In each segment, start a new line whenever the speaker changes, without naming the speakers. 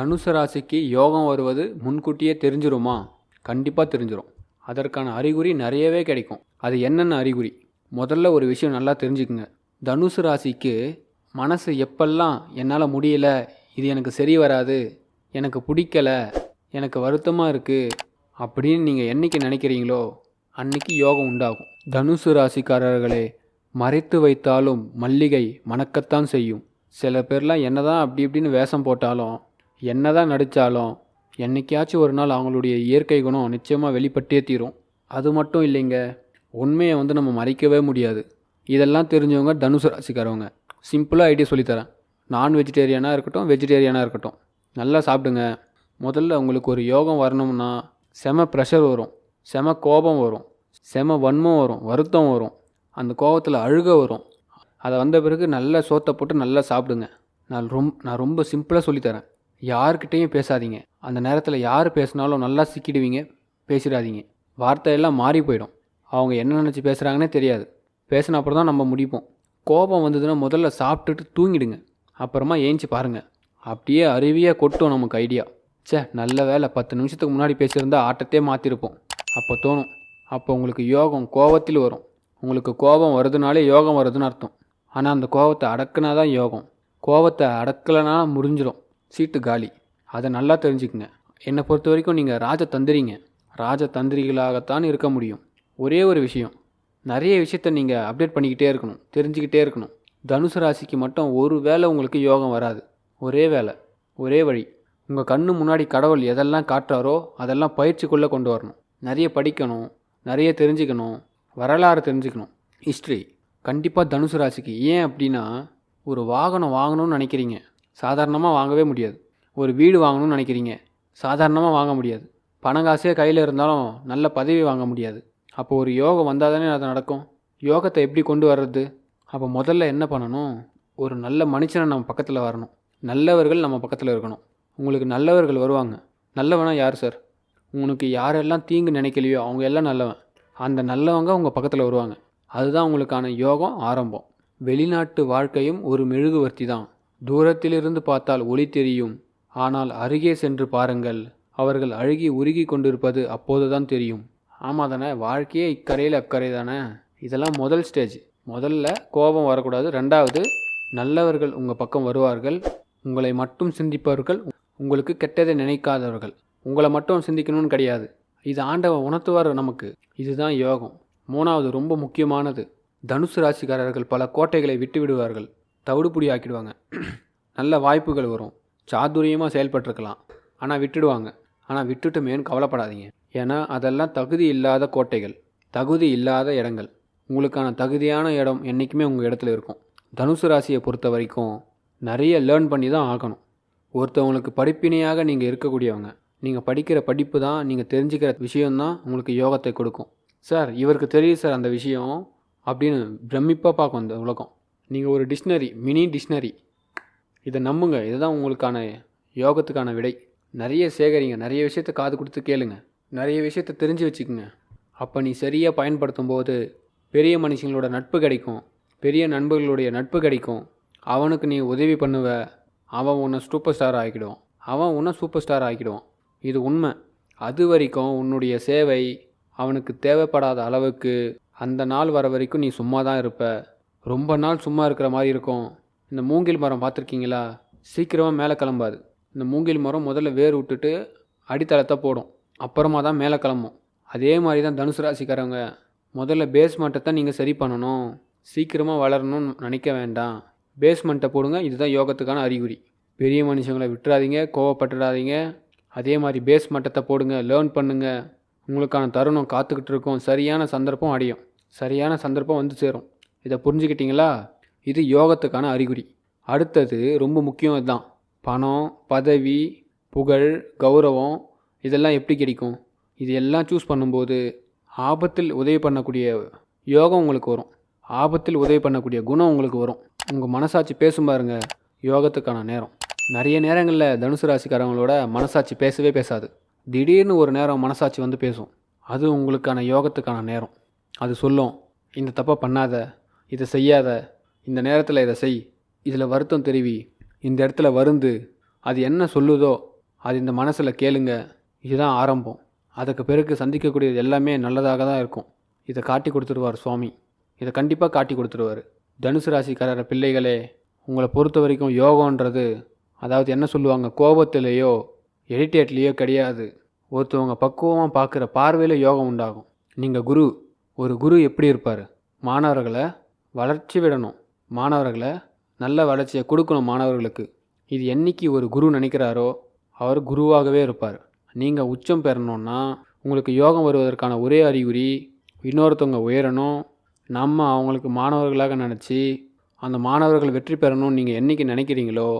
தனுசு ராசிக்கு யோகம் வருவது முன்கூட்டியே தெரிஞ்சிருமா? கண்டிப்பாக தெரிஞ்சிடும் அதற்கான அறிகுறி நிறையவே கிடைக்கும். அது என்னென்ன அறிகுறி? முதல்ல ஒரு விஷயம் நல்லா தெரிஞ்சுக்குங்க. தனுசு ராசிக்கு மனசு எப்பெல்லாம் என்னால் முடியல இது எனக்கு சரி வராது எனக்கு பிடிக்கல எனக்கு வருத்தமாக இருக்குது அப்படின்னு நீங்கள் என்னைக்கு நினைக்கிறீங்களோ அன்னைக்கு யோகம் உண்டாகும். தனுசு ராசிக்காரர்களே மறைத்து வைத்தாலும் மல்லிகை மணக்கத்தான் செய்யும். சில பேர்லாம் என்னதான் அப்படி இப்படின்னு வேஷம் போட்டாலும் என்னதான் நடித்தாலும் என்றைக்காச்சும் ஒரு நாள் அவங்களுடைய இயற்கை குணம் நிச்சயமாக வெளிப்பட்டே தீரும். அது மட்டும் இல்லைங்க உண்மையை வந்து நம்ம மறைக்கவே முடியாது. இதெல்லாம் தெரிஞ்சவங்க தனுசு ராசிக்காரவங்க. சிம்பிளாக ஐடியா சொல்லித்தரேன். நான் வெஜிடேரியனாக இருக்கட்டும் வெஜிடேரியனாக இருக்கட்டும். நல்லா சாப்பிடுங்க. முதல்ல உங்களுக்கு ஒரு யோகம் வரணும்னா செம ப்ரெஷர் வரும். செம கோபம் வரும். செம வன்மம் வரும். வருத்தம் வரும். அந்த கோபத்தில் அழுக வரும். அதை வந்த பிறகு நல்லா சோத்தை போட்டு நல்லா சாப்பிடுங்க. நான் ரொம்ப நான் ரொம்ப சிம்பிளாக சொல்லித்தரேன். யார்கிட்டேயும் பேசாதீங்க. அந்த நேரத்தில் யார் பேசினாலும் நல்லா சிக்கிடுவீங்க. பேசிடாதீங்க. வார்த்தையெல்லாம் மாறி போயிடும். அவங்க என்ன நினச்சி பேசுகிறாங்கன்னே தெரியாது. பேசின அப்புறம் தான் நம்ம முடிப்போம். கோபம் வந்ததுன்னா முதல்ல சாப்பிட்டுட்டு தூங்கிடுங்க. அப்புறமா ஏஞ்சி பாருங்கள் அப்படியே அருவியாக கொட்டும் நமக்கு ஐடியா ச்சே நல்ல வேலை பத்து நிமிஷத்துக்கு முன்னாடி பேசியிருந்தா ஆட்டத்தையே மாற்றிருப்போம் அப்போ தோணும். அப்போ உங்களுக்கு யோகம் கோபத்தில் வரும். உங்களுக்கு கோபம் வருதுனாலே யோகம் வருதுன்னு அர்த்தம். ஆனால் அந்த கோபத்தை அடக்குனா தான் யோகம். கோபத்தை அடக்கலைனா முறிஞ்சிடும் சீட்டு காலி. அதை நல்லா தெரிஞ்சுக்குங்க. என்னை பொறுத்த வரைக்கும் நீங்கள் ராஜ தந்திரிங்க. ராஜ தந்திரிகளாகத்தான் இருக்க முடியும். ஒரே ஒரு விஷயம். நிறைய விஷயத்த நீங்கள் அப்டேட் பண்ணிக்கிட்டே இருக்கணும். தெரிஞ்சுக்கிட்டே இருக்கணும். தனுசு ராசிக்கு மட்டும் ஒரு வேளை உங்களுக்கு யோகம் வராது. ஒரே வேலை ஒரே வழி. உங்கள் கண்ணு முன்னாடி கடவுள் எதெல்லாம் காட்டுறாரோ அதெல்லாம் பயிற்சிக்குள்ளே கொண்டு வரணும். நிறைய படிக்கணும். நிறைய தெரிஞ்சுக்கணும். வரலாறு தெரிஞ்சுக்கணும். ஹிஸ்ட்ரி கண்டிப்பாக தனுசு ராசிக்கு. ஏன் அப்படின்னா ஒரு வாகனம் வாங்கணும்னு நினைக்கிறீங்க. சாதாரணமாக வாங்கவே முடியாது. ஒரு வீடு வாங்கணும்னு நினைக்கிறீங்க சாதாரணமாக வாங்க முடியாது. பணம் காசே கையில் இருந்தாலும் நல்ல பதவி வாங்க முடியாது. அப்போ ஒரு யோகம் வந்தால் தானே அது நடக்கும். யோகத்தை எப்படி கொண்டு வர்றது? அப்போ முதல்ல என்ன பண்ணணும்? ஒரு நல்ல மனுஷனை நம்ம பக்கத்தில் வரணும். நல்லவர்கள் நம்ம பக்கத்தில் இருக்கணும். உங்களுக்கு நல்லவர்கள் வருவாங்க. நல்லவனா யார் சார்? உங்களுக்கு யாரெல்லாம் தீங்கு நினைக்கலையோ அவங்க எல்லாம் நல்லவன். அந்த நல்லவங்க உங்கள் பக்கத்தில் வருவாங்க. அதுதான் உங்களுக்கான யோகம் ஆரம்பம். வெளிநாட்டு வாழ்க்கையும் ஒரு மெழுகுவர்த்தி தான். தூரத்திலிருந்து பார்த்தால் ஒளி தெரியும். ஆனால் அருகே சென்று பாருங்கள் அவர்கள் அழுகி உருகி கொண்டிருப்பது அப்போதுதான் தெரியும். ஆமாம் தானே வாழ்க்கையே இக்கரையில் அக்கறை தானே இதெல்லாம் முதல் ஸ்டேஜ் முதல்ல கோபம் வரக்கூடாது. ரெண்டாவது நல்லவர்கள் உங்கள் பக்கம் வருவார்கள். உங்களை மட்டும் சிந்திப்பவர்கள் உங்களுக்கு கெட்டதை நினைக்காதவர்கள். உங்களை மட்டும் சிந்திக்கணும்னு கிடையாது. இது ஆண்டவன் உணர்த்துவார் நமக்கு. இதுதான் யோகம். மூணாவது ரொம்ப முக்கியமானது. தனுசு ராசிக்காரர்கள் பல கோட்டைகளை விட்டு விடுவார்கள் தவிடுபுடி ஆக்கிடுவாங்க. நல்ல வாய்ப்புகள் வரும். சாதுரியமாக செயல்பட்டிருக்கலாம். ஆனால் விட்டுடுவாங்க. ஆனால் விட்டுட்டுமேன்னு கவலைப்படாதீங்க. ஏன்னா அதெல்லாம் தகுதி இல்லாத கோட்டைகள். தகுதி இல்லாத இடங்கள். உங்களுக்கான தகுதியான இடம் என்றைக்குமே உங்கள் இடத்துல இருக்கும். தனுசு ராசியை பொறுத்த வரைக்கும் நிறைய லேர்ன் பண்ணி தான் ஆகணும். ஒருத்தவங்களுக்கு படிப்பினையாக நீங்கள் இருக்கக்கூடியவங்க. நீங்கள் படிக்கிற படிப்பு தான் நீங்கள் தெரிஞ்சுக்கிற விஷயம்தான் உங்களுக்கு யோகத்தை கொடுக்கும். சார் இவருக்கு தெரியுது சார் அந்த விஷயம் அப்படின்னு பிரமிப்பாக பார்க்கும் இந்த உலகம். நீங்கள் ஒரு டிக்ஷனரி மினி டிக்ஷனரி. இதை நம்புங்க. இதுதான் உங்களுக்கான யோகத்துக்கான விடை. நிறைய சேகரிங்க. நிறைய விஷயத்த காது கொடுத்து கேளுங்க. நிறைய விஷயத்த தெரிஞ்சு வச்சுக்கோங்க. அப்போ நீ சரியாக பயன்படுத்தும் போது பெரிய மனுஷங்களோட நட்பு கிடைக்கும். பெரிய நண்பர்களுடைய நட்பு கிடைக்கும். அவனுக்கு நீ உதவி பண்ணுவ. அவன் உன்னை சூப்பர் ஸ்டார் ஆக்கிடுவான் அவன் உன்னை சூப்பர் ஸ்டார் ஆக்கிடுவான் இது உண்மை. அது வரைக்கும் உன்னுடைய சேவை அவனுக்கு தேவைப்படாத அளவுக்கு அந்த நாள் வர வரைக்கும் நீ சும்மா தான் இருப்ப. ரொம்ப நாள் சும்மா இருக்கிற மாதிரி இருக்கும். இந்த மூங்கில் மரம் பார்த்துருக்கீங்களா? சீக்கிரமாக மேலே கிளம்பாது. இந்த மூங்கில் மரம் முதல்ல வேர் விட்டுட்டு அடித்தளத்தை போடும். அப்புறமா தான் மேலே கிளம்பும். அதே மாதிரி தான் தனுசு ராசிக்காரங்க முதல்ல பேஸ்மெண்ட்டை தான் நீங்கள் சரி பண்ணணும். சீக்கிரமாக வளரணும்னு நினைக்க வேண்டாம். பேஸ்மெண்ட்டை போடுங்க இதுதான் யோகத்துக்கான அறிகுறி. பெரிய மனுஷங்களை விட்டுறாதீங்க கோவப்பட்டுறாதீங்க. அதே மாதிரி பேஸ் மட்டத்தை போடுங்க லேர்ன் பண்ணுங்கள் உங்களுக்கான தருணம் காத்துக்கிட்டு இருக்கும். சரியான சந்தர்ப்பம் அடையும். சரியான சந்தர்ப்பம் வந்து சேரும். இதை புரிஞ்சுக்கிட்டீங்களா? இது யோகத்துக்கான அறிகுறி. அடுத்தது ரொம்ப முக்கியம் இதுதான். பணம் பதவி புகழ் கௌரவம் இதெல்லாம் எப்படி கிடைக்கும்? இது எல்லாம் சூஸ் பண்ணும்போது ஆபத்தில் உதவி பண்ணக்கூடிய யோகம் உங்களுக்கு வரும். ஆபத்தில் உதவி பண்ணக்கூடிய குணம் உங்களுக்கு வரும். உங்கள் மனசாட்சி பேசும் பாருங்க யோகத்துக்கான நேரம். நிறைய நேரங்களில் தனுசு ராசிக்காரங்களோட மனசாட்சி பேசவே பேசாது. திடீர்னு ஒரு நேரம் மனசாட்சி வந்து பேசும். அது உங்களுக்கான யோகத்துக்கான நேரம். அது சொல்லும் இந்த தப்பை பண்ணாத இதை செய்யாத. இந்த நேரத்தில் இதை செய். இதில் வருத்தம் தெரிவி. இந்த இடத்துல வருந்து. அது என்ன சொல்லுதோ அது இந்த மனசில் கேளுங்க. இதுதான் ஆரம்பம். அதுக்கு பிறகு சந்திக்கக்கூடியது எல்லாமே நல்லதாக தான் இருக்கும். இதை காட்டி கொடுத்துருவார் சுவாமி. இதை கண்டிப்பாக காட்டி கொடுத்துருவார். தனுசு ராசிக்காரர பிள்ளைகளே உங்களை பொறுத்த வரைக்கும் யோகன்றது அதாவது என்ன சொல்லுவாங்க கோபத்திலேயோ எடிட்டேட்லேயோ கிடையாது. ஒருத்தவங்க பக்குவமாக பார்க்குற பார்வையில் யோகம் உண்டாகும். நீங்கள் குரு ஒரு குரு எப்படி இருப்பார்? மாணவர்களை வளர்ச்சி விடணும். மாணவர்களை நல்ல வளர்ச்சியை கொடுக்கணும் மாணவர்களுக்கு. இது என்னைக்கு ஒரு குரு நினைக்கிறாரோ அவர் குருவாகவே இருப்பார். நீங்கள் உச்சம் பெறணும்னா உங்களுக்கு யோகம் வருவதற்கான ஒரே அறிகுறி இன்னொருத்தவங்க உயரணும். நம்ம அவங்களுக்கு மாணவர்களாக நினச்சி அந்த மாணவர்கள் வெற்றி பெறணும்னு நீங்கள் என்னைக்கு நினைக்கிறீங்களோ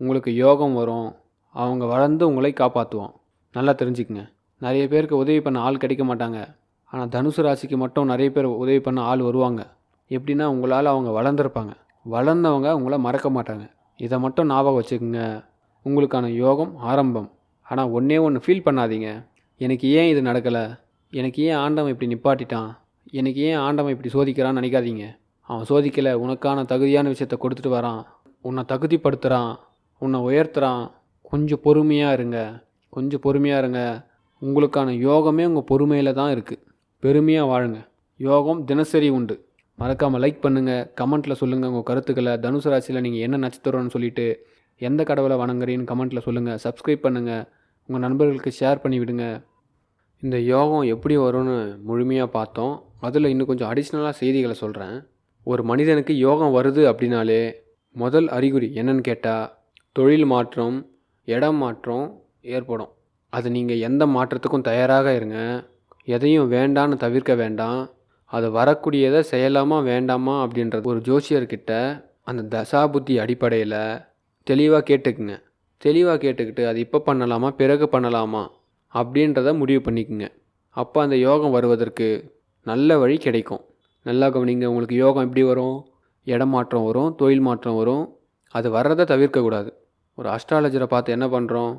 உங்களுக்கு யோகம் வரும். அவங்க வளர்ந்து உங்களை காப்பாற்றுவோம் நல்லா தெரிஞ்சுக்குங்க. நிறைய பேருக்கு உதவி பண்ண ஆள் கிடைக்க மாட்டாங்க. ஆனால் தனுசு ராசிக்கு மட்டும் நிறைய பேர் உதவி பண்ண ஆள் வருவாங்க. எப்படின்னா உங்களால் அவங்க வளர்ந்துருப்பாங்க. வளர்ந்தவங்க உங்களை மறக்க மாட்டாங்க. இதை மட்டும் ஞாபகம் வச்சுக்கோங்க. உங்களுக்கான யோகம் ஆரம்பம். ஆனால் ஒன்றே ஒன்று ஃபீல் பண்ணாதீங்க. எனக்கு ஏன் இது நடக்கலை? எனக்கு ஏன் ஆண்டவன் இப்படி நிப்பாட்டிட்டான்? எனக்கு ஏன் ஆண்டவன் இப்படி சோதிக்கிறான்னு நினைக்காதீங்க. அவன் சோதிக்கலை. உனக்கான தகுதியான விஷயத்த கொடுத்துட்டு வரான். உன்னை தகுதிப்படுத்துகிறான் உன்னை உயர்த்துறான். கொஞ்சம் பொறுமையாக இருங்க. கொஞ்சம் பொறுமையாக இருங்க. உங்களுக்கான யோகமே உங்கள் பொறுமையில் தான் இருக்குது பெருமையாக வாழுங்க. யோகம் தினசரி உண்டு. மறக்காமல் லைக் பண்ணுங்கள் கமெண்ட்டில் சொல்லுங்கள் உங்கள் கருத்துக்களை. தனுசு ராசியில் நீங்கள் என்ன நட்சத்திரம்னு சொல்லிட்டு எந்த கடவுளை வணங்குறீன்னு கமெண்ட்டில் சொல்லுங்கள் சப்ஸ்கிரைப் பண்ணுங்கள் உங்கள் நண்பர்களுக்கு ஷேர் பண்ணி விடுங்க. இந்த யோகம் எப்படி வரும்னு முழுமையாக பார்த்தோம். அதில் இன்னும் கொஞ்சம் அடிஷ்னலாக செய்திகளை சொல்கிறேன் ஒரு மனிதனுக்கு யோகம் வருது அப்படின்னாலே முதல் அறிகுறி என்னன்னு கேட்டால் தொழில் மாற்றம் இடம் மாற்றம் ஏற்படும். அது நீங்கள் எந்த மாற்றத்துக்கும் தயாராக இருங்க. எதையும் வேண்டான்னு தவிர்க்க வேண்டாம். அது வரக்கூடியதை செய்யலாமா வேண்டாமா அப்படின்றது ஒரு ஜோசியர்கிட்ட அந்த தசாபுத்தி அடிப்படையில் தெளிவாக கேட்டுக்குங்க. தெளிவாக கேட்டுக்கிட்டு அது இப்போ பண்ணலாமா பிறகு பண்ணலாமா? அப்படின்றத முடிவு பண்ணிக்குங்க. அப்போ அந்த யோகம் வருவதற்கு நல்ல வழி கிடைக்கும். நல்லா கவனிங்க உங்களுக்கு யோகம் எப்படி வரும்? இடம் மாற்றம் வரும் தொழில் மாற்றம் வரும். அது வர்றதை தவிர்க்கக்கூடாது ஒரு அஸ்ட்ராலஜரை பார்த்து என்ன பண்ணுறோம்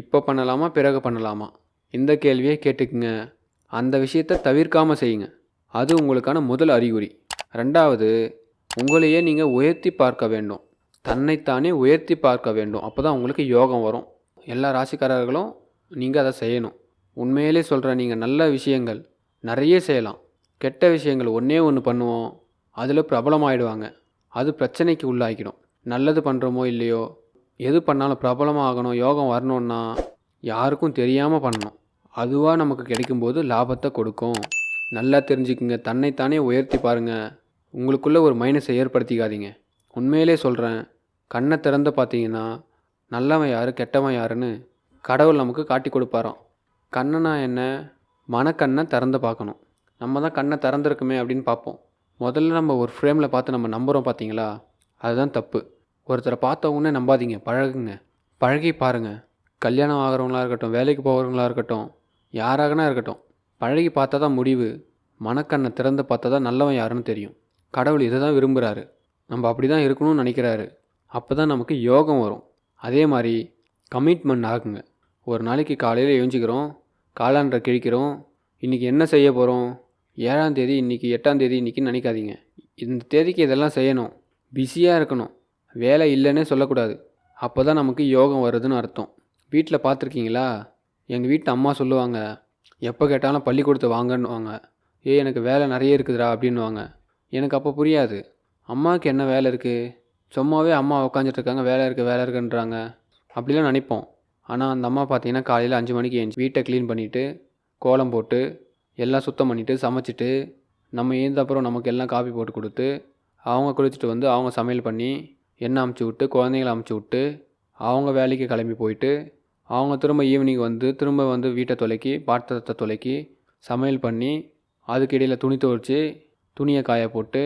இப்போ பண்ணலாமா பிறகு பண்ணலாமா? இந்த கேள்வியை கேட்டுக்குங்க. அந்த விஷயத்தை தவிர்க்காமல் செய்யுங்க. அது உங்களுக்கான முதல் அறிகுறி. ரெண்டாவது உங்களையே நீங்கள் உயர்த்தி பார்க்க வேண்டும். தன்னைத்தானே உயர்த்தி பார்க்க வேண்டும். அப்போ தான் உங்களுக்கு யோகம் வரும். எல்லா ராசிக்காரர்களும் நீங்கள் அதை செய்யணும். உண்மையிலே சொல்கிறேன் நீங்கள் நல்ல விஷயங்கள் நிறைய செய்யலாம். கெட்ட விஷயங்கள் ஒன்றே ஒன்று பண்ணுவோம். அதில் பிரபலமாயிடுவாங்க. அது பிரச்சனைக்கு உள்ளாக்கிடும். நல்லது பண்ணுறோமோ இல்லையோ எது பண்ணாலும் பிரபலமாகணும் யோகம் வரணுன்னா யாருக்கும் தெரியாமல் பண்ணணும். அதுவாக நமக்கு கிடைக்கும்போது லாபத்தை கொடுக்கும். நல்லா தெரிஞ்சுக்குங்க. தன்னைத்தானே உயர்த்தி பாருங்கள் உங்களுக்குள்ளே ஒரு மைனஸை ஏற்படுத்திக்காதீங்க. உண்மையிலே சொல்கிறேன் கண்ணை திறந்து பார்த்தீங்கன்னா நல்லவன் யார் கெட்டவன் யாருன்னு கடவுள் நமக்கு காட்டி கொடுப்பாராம். கண்ணனா என்ன? மனக்கண்ணை திறந்து பார்க்கணும். நம்ம தான் கண்ணை திறந்துருக்குமே அப்படின்னு பார்ப்போம். முதல்ல நம்ம ஒரு ஃப்ரேமில் பார்த்து நம்ம நம்புகிறோம் பார்த்தீங்களா? அதுதான் தப்பு. ஒருத்தரை பார்த்த உடனே நம்பாதீங்க. பழகுங்க. பழகி பாருங்கள் கல்யாணம் ஆகிறவங்களா இருக்கட்டும் வேலைக்கு போகிறவங்களா இருக்கட்டும் யாராகனா இருக்கட்டும் பழகி பார்த்தா தான் முடிவு மனக்கண்ணை திறந்து பார்த்தா தான் நல்லவன் யாருன்னு தெரியும். கடவுள் இதை தான் விரும்புகிறாரு நம்ம அப்படி தான் இருக்கணும்னு நினைக்கிறாரு. அப்போ தான் நமக்கு யோகம் வரும். அதே மாதிரி கமிட்மெண்ட் ஆகுங்க. ஒரு நாளைக்கு காலையில் எழுஞ்சிக்கிறோம் காலாண்டரை கிழிக்கிறோம் இன்றைக்கி என்ன செய்ய போகிறோம் ஏழாம் தேதி இன்றைக்கி எட்டாம் தேதி இன்றைக்கின்னு நினைக்காதீங்க. இந்த தேதிக்கு இதெல்லாம் செய்யணும். பிஸியாக இருக்கணும். வேலை இல்லைன்னே சொல்லக்கூடாது. அப்போ தான் நமக்கு யோகம் வருதுன்னு அர்த்தம். வீட்டில் பார்த்துருக்கீங்களா? எங்கள் வீட்டு அம்மா சொல்லுவாங்க எப்போ கேட்டாலும் பள்ளிக்கூடத்தை வாங்கன்னுவாங்க. ஏ எனக்கு வேலை நிறைய இருக்குதுடா அப்படின்னுவாங்க. எனக்கு அப்போ புரியாது. அம்மாவுக்கு என்ன வேலை இருக்குது சும்மாவே அம்மா உட்காந்துட்டுருக்காங்க வேலை இருக்குது வேலை இருக்குன்றாங்க. அப்படிலாம் நினைப்போம். ஆனால் அந்த அம்மா பார்த்தீங்கன்னா காலையில் அஞ்சு மணிக்கு எழுந்து வீட்டை க்ளீன் பண்ணிவிட்டு கோலம் போட்டு எல்லாம் சுத்தம் பண்ணிவிட்டு சமைச்சிட்டு நம்ம எழுந்த அப்புறம் நமக்கு எல்லாம் காப்பி போட்டு கொடுத்து அவங்க குளிச்சுட்டு வந்து அவங்க சமையல் பண்ணி எண்ணெய் அமுச்சு விட்டு குழந்தைங்கள அமுச்சு விட்டு அவங்க வேலைக்கு கிளம்பி போயிட்டு அவங்க திரும்ப ஈவினிங் வந்து திரும்ப வந்து வீட்டை துலக்கி பாத்திரத்தை துலக்கி சமையல் பண்ணி அதுக்கு இடையில் துணி துவைச்சி துணியை காய போட்டு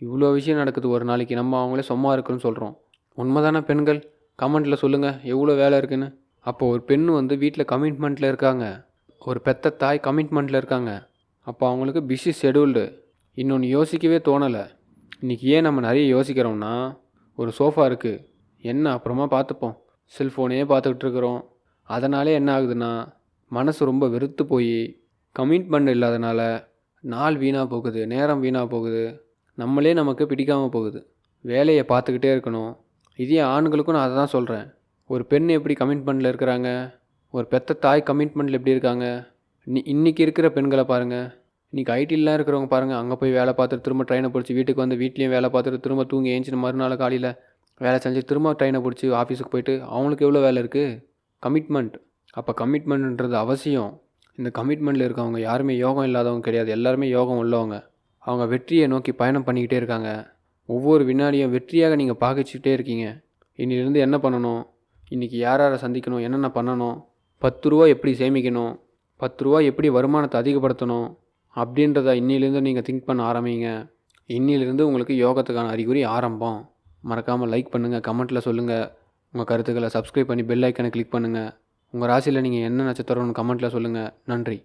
இவ்வளோ விஷயம் நடக்குது ஒரு நாளைக்கு. நம்ம அவங்களே சும்மா இருக்குன்னு சொல்கிறோம் உண்மைதானே பெண்கள்? கமெண்ட்டில் சொல்லுங்கள் எவ்வளோ வேலை இருக்குன்னு. அப்போ ஒரு பெண் வந்து வீட்டில் கமிட்மெண்ட்டில் இருக்காங்க. ஒரு பெத்த தாய் கமிட்மெண்ட்டில் இருக்காங்க. அப்போ அவங்களுக்கு பிஸி ஷெடியூல்டு இன்னொன்று யோசிக்கவே தோணலை. இன்றைக்கி ஏன் நம்ம நிறைய யோசிக்கிறோம்னா ஒரு சோஃபா இருக்குது என்ன அப்புறமா பார்த்துப்போம். செல்ஃபோனே பார்த்துக்கிட்டு இருக்கிறோம். அதனாலே என்ன ஆகுதுன்னா மனசு ரொம்ப வெறுத்து போய் கமிட்மெண்ட் இல்லாதனால நாள் வீணாக போகுது நேரம் வீணாக போகுது. நம்மளே நமக்கு பிடிக்காமல் போகுது. வேலையை பார்த்துக்கிட்டே இருக்கணும். இதே ஆண்களுக்கும் நான் அதை தான் சொல்கிறேன் ஒரு பெண் எப்படி கமிட்மெண்ட்டில் இருக்கிறாங்க? ஒரு பெத்த தாய் கமிட்மெண்ட்டில் எப்படி இருக்காங்க? இன்னி இன்றைக்கி இருக்கிற பெண்களை பாருங்கள் இன்றைக்கி ஐடிலாம் இருக்கிறவங்க பாருங்கள் அங்கே போய் வேலை பார்த்துட்டு திரும்ப ட்ரெயினை பிடிச்சி வீட்டுக்கு வந்து வீட்லேயும் வேலை பார்த்துட்டு திரும்ப தூங்கி ஏஞ்சின மறுநாள் காலையில் வேலை செஞ்சு திரும்ப ட்ரெயினை பிடிச்சி ஆஃபீஸுக்கு போயிட்டு அவங்களுக்கு எவ்வளோ வேலை இருக்குது கமிட்மெண்ட் அப்போ கமிட்மெண்ட்ன்றது அவசியம். இந்த கமிட்மெண்ட்டில் இருக்கவங்க யாருமே யோகம் இல்லாதவங்க கிடையாது. எல்லாருமே யோகம் உள்ளவங்க. அவங்க வெற்றியை நோக்கி பயணம் பண்ணிக்கிட்டே இருக்காங்க. ஒவ்வொரு வினாடியும் வெற்றியாக நீங்கள் பார்க்கச்சிக்கிட்டே இருக்கீங்க. இன்னிலிருந்து என்ன பண்ணணும்? இன்றைக்கி யார் யாரை சந்திக்கணும்? என்னென்ன பண்ணணும்? பத்து ரூபா எப்படி சேமிக்கணும்? பத்து ரூபா எப்படி வருமானத்தை அதிகப்படுத்தணும்? அப்படின்றத இன்னிலேருந்து நீங்கள் திங்க் பண்ண ஆரம்பிங்க. இன்னிலிருந்து உங்களுக்கு யோகத்துக்கான அறிகுறி ஆரம்பம். மறக்காமல் லைக் பண்ணுங்கள் கமெண்ட்டில் சொல்லுங்கள் உங்கள் கருத்துக்களை சப்ஸ்கிரைப் பண்ணி பெல் ஐக்கனை கிளிக் பண்ணுங்கள் உங்கள் ராசியில் நீங்கள் என்ன நட்சத்திரம்னு கமெண்ட்டில் சொல்லுங்கள் நன்றி.